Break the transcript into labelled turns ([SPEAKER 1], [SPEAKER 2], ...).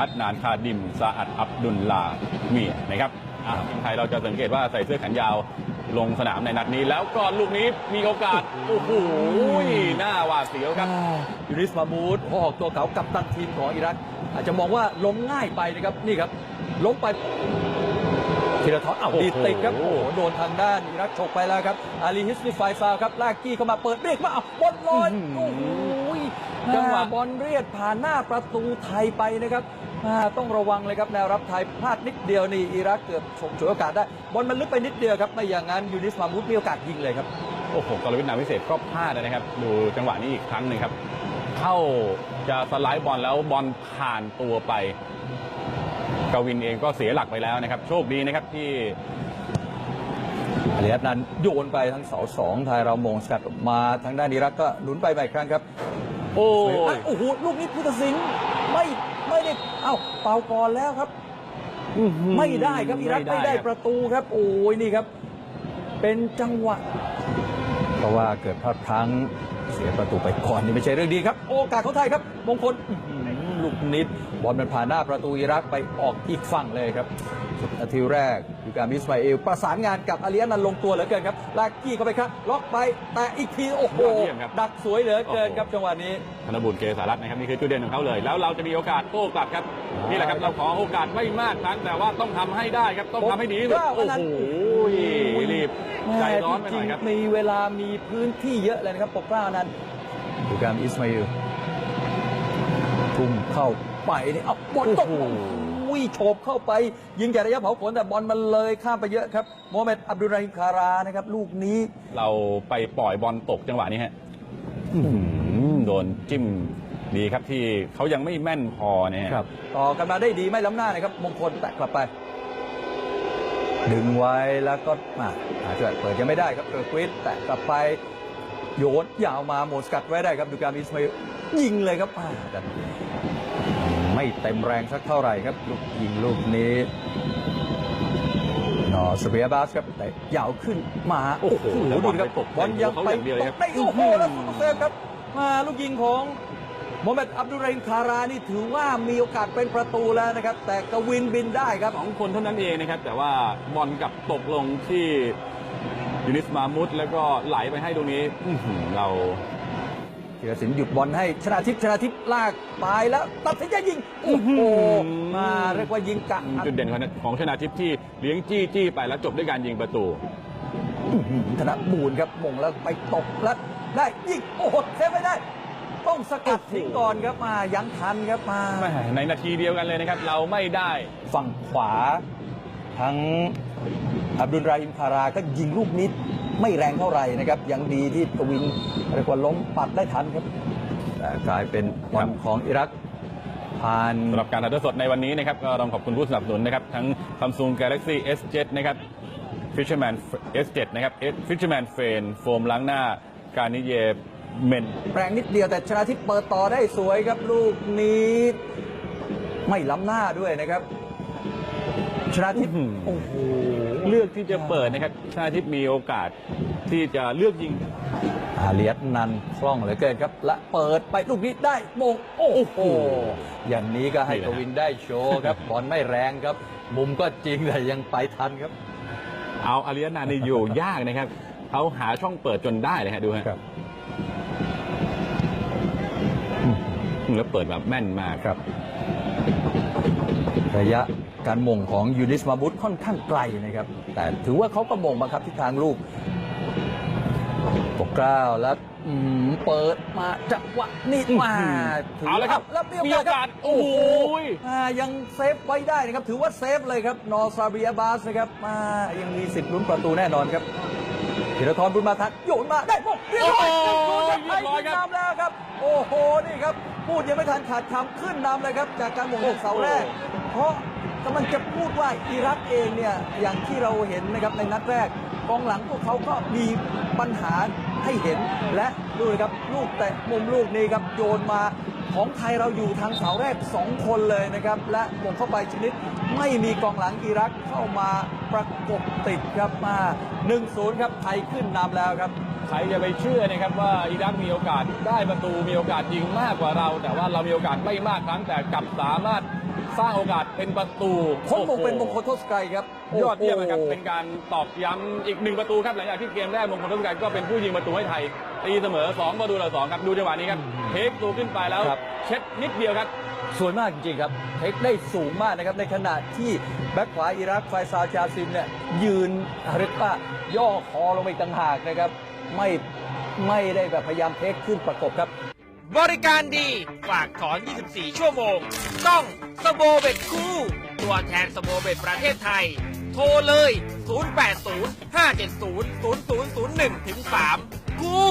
[SPEAKER 1] อัดนานคาดิมซาอัดอับดุลลาเมียนะครับอ่าทีมไทยเราจะสังเกตว่าใส่เสื้อแขนยาวลงสนามในนัดนี้ แล้วก็ลูกนี้มีโอกาส โอ้โหหน้าหวาดเสียวครับ
[SPEAKER 2] ยูริสมามูดหัวออกตัวเก่ากับตันทีมของอิรัก อาจจะมองว่าล้มง่ายไปนะครับ นี่ครับล้มไปธีรทรอ้าว
[SPEAKER 1] โอ้โห
[SPEAKER 2] ดีดติดครับโอ้โหโดนทางด้านอิรักฉกไปแล้วครับอาลีฮิสลิฟายฟาวครับลากกี้เข้ามาเปิดเรียกมาอ้าวบอลลอยโอ้โห จังหวะบอลเรียดผ่านหน้าประตูไทยไปนะครับอ่าต้องระวังเลยครับแนวรับไทยพลาดนิดเดียวนี่อิรักเกือบฉกฉวยโอกาสได้บอลมันลึกไปนิดเดียวครับไม่อย่างนั้นยูริสมามูดมีโอกาสยิงเลยครับ
[SPEAKER 1] โอ้โหกรวิทย์นาวิเศษก็พลาดนะครับ ดูจังหวะนี้อีกครั้งหนึ่งครับ เข้าจะสไลด์บอลแล้วบอลผ่านตัวไปกวินเองก็เสียหลักไปแล้วนะครับ โชคดีนะครับที่
[SPEAKER 2] อาลีฮัตนั้นโยนไปทั้งเสาสองไทยเรามงสกัดออกมาทางด้านอิรักก็หนุนไปใหม่ครั้งครับ
[SPEAKER 1] โอ้
[SPEAKER 2] เอ้
[SPEAKER 1] ย
[SPEAKER 2] ยโอ้โหลูกนี้พุทธสิงห์ไม่ไม่ได้เอ้าเป่าก่อนแล้วครับ ไม่ได้ครับอิรักไม่ได้
[SPEAKER 1] ค
[SPEAKER 2] ประตูครับ โอ้ยนี่ครับ เป็นจังหวะ เพราะว่าเกิดพลาดพลั้งเสียประตูไปก่อนนี่ไม่ใช่เรื่องดีครับ โอกาสของไทยครับ มงคลอื้อหือลูกนิดบอลมันผ่านหน้าประตูอิรักไปออกอีกฝั่งเลยครับ นาทีแรกยูการมิสมาเอลประสานงานกับอาลียนันลงตัวเหลือเกินครับลากกี้เข้าไปครับ ล็อกไปแต่อีกทีโอ้โห
[SPEAKER 1] ยอดเยี่ยมครับ
[SPEAKER 2] ดักสวยเหลือเกินครับจังหวะนี้
[SPEAKER 1] ธนบุญเกษารัตน์นะครับนี่คือจุดเด่นของเขาเลย แล้วเราจะมีโอกาสโต้กลับครับนี่แหละครับเราขอโอกาสไม่มากครั้งแต่ว่าต้องทำให้ได้ครับต้องทำให้ดีที่สุด
[SPEAKER 2] ผมว่า
[SPEAKER 1] โอ้
[SPEAKER 2] วันนั้น
[SPEAKER 1] โหรีบใจร้อนไปหน่อยครับ
[SPEAKER 2] แม่ที่จงมีเวลามีพื้นที่เยอะเลยนะครับปกเกล้านั้นดูการอิสมาอิลทุ่มเข้าไปนี่เอาบอลตก
[SPEAKER 1] โอ้โห
[SPEAKER 2] วิ่โฉบเข้าไป ยิงจากระยะเผาขนแต่บอลมันเลยข้ามไปเยอะครับโมฮัมเหม็ดอับดุลราฮิมคารานะครับลูกนี้
[SPEAKER 1] เราไปปล่อยบอลตกจังหวะนี้ฮะอื้อหือโดนจิ้มดีครับที่เขายังไม่แม่นพอเนี่ย
[SPEAKER 2] ต่อกันมาได้ดีไม่ล้ำหน้านะครับ มงคลแตะกลับไป ดึงไว้แล้วก็มาอาจจะเปิดยังไม่ได้ครับเกิร์กวิทแตะกลับไป โยนยาวมาหมดสกัดไว้ได้ครับดูการอิสมาอิลยิงเลยครับอ่าแต่ ไม่เต็มแรงสักเท่าไหร่ครับลูกยิงลูกนี้นอสเบียบาสครับแต่ยาวขึ้นมา
[SPEAKER 1] โอ้โห
[SPEAKER 2] ดูดิครับ
[SPEAKER 1] ตก
[SPEAKER 2] บอลยังไป
[SPEAKER 1] เขาอย่างเดียวเลยครับ
[SPEAKER 2] ตกได้โอ้โหแล้วสุดเซฟครับมาลูกยิงของโมฮัมเหม็ดอับดุลราฮิมคารานี่ถือว่ามีโอกาสเป็นประตูแล้วนะครับ แต่กวินบินได้ครับ
[SPEAKER 1] สองคนเท่านั้นเองนะครับ แต่ว่าบอลกลับตกลงที่ยูนิสมามุดแล้วก็ไหลไปให้ตรงนี้อื้อหือ เรา
[SPEAKER 2] ธีรศิลป์หยุดบอลให้ชนะทิพย์ชนะทิพย์ลากไปแล้ว ตัดสินใจยิง โอ้โห
[SPEAKER 1] อื้อหือ
[SPEAKER 2] มาเรียกว่ายิงกะ
[SPEAKER 1] จุดเด่นของของชนาทิพย์ที่เลี้ยงจี้จี้ไปแล้วจบด้วยการยิงประตู
[SPEAKER 2] อื้อหือธนบูรณ์ครับมงแล้วไปตกแล้วได้ยิงโอ้โหเซฟไม่ได้ ต้องสกัดทิ้งก่อนครับมายังทันครับมา
[SPEAKER 1] แม่ในนาทีเดียวกันเลยนะครับ เราไม่ได้
[SPEAKER 2] ฝั่งขวา ทั้งอับดุลราฮิมคาราก็ยิงลูกนิด ไม่แรงเท่าไหร่นะครับยังดีที่กวินเรียกว่าล้มปัดได้ทันครับแต่กลายเป็นบอลของอิรักผ่าน
[SPEAKER 1] สำหรับการถ่ายทอดสดในวันนี้นะครับก็ต้องขอบคุณผู้สนับสนุนนะครับ ทั้ง Samsung Galaxy S7 นะครับ Fisherman S7 นะครับ Fisherman f a n โฟมล้างหน้าการนิเยเมน
[SPEAKER 2] แรงนิดเดียวแต่ชนะทิพย์เปิดต่อได้สวยครับลูกนี้ ไม่ล้ำหน้าด้วยนะครับ ชนะทิพย์
[SPEAKER 1] อื้อหือ
[SPEAKER 2] โอ้โห
[SPEAKER 1] เลือกที่จะเปิดนะครับชนาทิพย์มีโอกาสที่จะเลือกยิง
[SPEAKER 2] อาเลียสนันคล่องเหลือเกินครับ และเปิดไปลูกนี้ได้มงโอ้โหอย่างนี้ก็ให้
[SPEAKER 1] นี่แห
[SPEAKER 2] ก
[SPEAKER 1] ละ
[SPEAKER 2] วินได้โชว์ครับบอลไม่แรงครับ มุมก็จริงแต่ยังไปทันครับ
[SPEAKER 1] เอาอาริยานานี่อยู่ยากนะครับเขาหาช่องเปิดจนได้เลยฮะดูฮะ
[SPEAKER 2] ครับ
[SPEAKER 1] แล้วเปิดแบบแม่นมาก
[SPEAKER 2] ครับระยะ การมงของยูนิสมาบุตค่อนข้างไกลนะครับ แต่ถือว่าเขาก็มงบังคับทิศทางลูกปกเกล้าแล้วอืมเปิดมาจังหวะนี่มาถื
[SPEAKER 1] เอาละครับ
[SPEAKER 2] แล้วมี
[SPEAKER 1] มี
[SPEAKER 2] โอ
[SPEAKER 1] โอกากา
[SPEAKER 2] ส
[SPEAKER 1] ส
[SPEAKER 2] โอ้โห
[SPEAKER 1] โอ้โห
[SPEAKER 2] อ่ายังเซฟไว้ได้นะครับ ถือว่าเซฟเลยครับ นอซาเบียบาสนะครับมายังมีสิทธิ์ลุ้นประตูแน่นอนครับธีรทรบุญมาทันโยนมาได้มงเรียบร้อย
[SPEAKER 1] โอ้โห
[SPEAKER 2] ครับ
[SPEAKER 1] เรียบร้อยครับ
[SPEAKER 2] ไทขึ้นนำแล้วครับ โอ้โหนี่ครับ พูดยังไม่ทันขาดคำขึ้นนำเลยครับ จากการหมงจากเสาแรกเพราะ กำลังจะพูดว่าอิรักเองเนี่ยอย่างที่เราเห็นนะครับในนัดแรกกองหลังพวกเขาก็มีปัญหาให้เห็น และดูนะครับลูกแตะมุมลูกนี้ครับโยนมาของไทยเราอยู่ทางเสาแรก 2 คนเลยนะครับ และมงเข้าไปชนิดไม่มีกองหลังอิรักเข้ามาประกบติดครับมา1-0ครับไทยขึ้นนำแล้วครับ
[SPEAKER 1] ใครจะไปเชื่อนะครับว่าอิรักมีโอกาสได้ประตูมีโอกาสยิงมากกว่าเรา แต่ว่าเรามีโอกาสไม่มากครั้งแต่กลับสามารถสร้างโอกาสเป็นประตู
[SPEAKER 2] พ้นมง
[SPEAKER 1] โอ้โห
[SPEAKER 2] เป็นมงคลโทษไกรครับ
[SPEAKER 1] ยอดเยี่ยมนะครับ
[SPEAKER 2] โอ้โห
[SPEAKER 1] เป็นการตอกย้ำอีกหนึ่งประตูครับหลังจากที่เกมแรกมงคลทศกัยก็เป็นผู้ยิงประตูให้ไทยตีเสมอ2ประตูต่อ2ครับดูจังหวะนี้ครับเทคตูขึ้นไปแล้ว
[SPEAKER 2] ครับ
[SPEAKER 1] เช็ดนิดเดียวครับ
[SPEAKER 2] สวยมากจริงๆครับ เทคได้สูงมากนะครับ ในขณะที่แบ็คขวาอิรักไฟซาลจาซิมเนี่ยยืนเรียกว่าย่อคอลงไปต่างหากนะครับ ไม่ไม่ได้แบบพยายามเทคขึ้นประกบครับ
[SPEAKER 3] บริการดีฝากถอน 24 ชั่วโมง ต้องสโบเบ็ดคู่ ตัวแทนสโบเบ็ดประเทศไทย โทรเลย 080 570 0001ถึง3คู่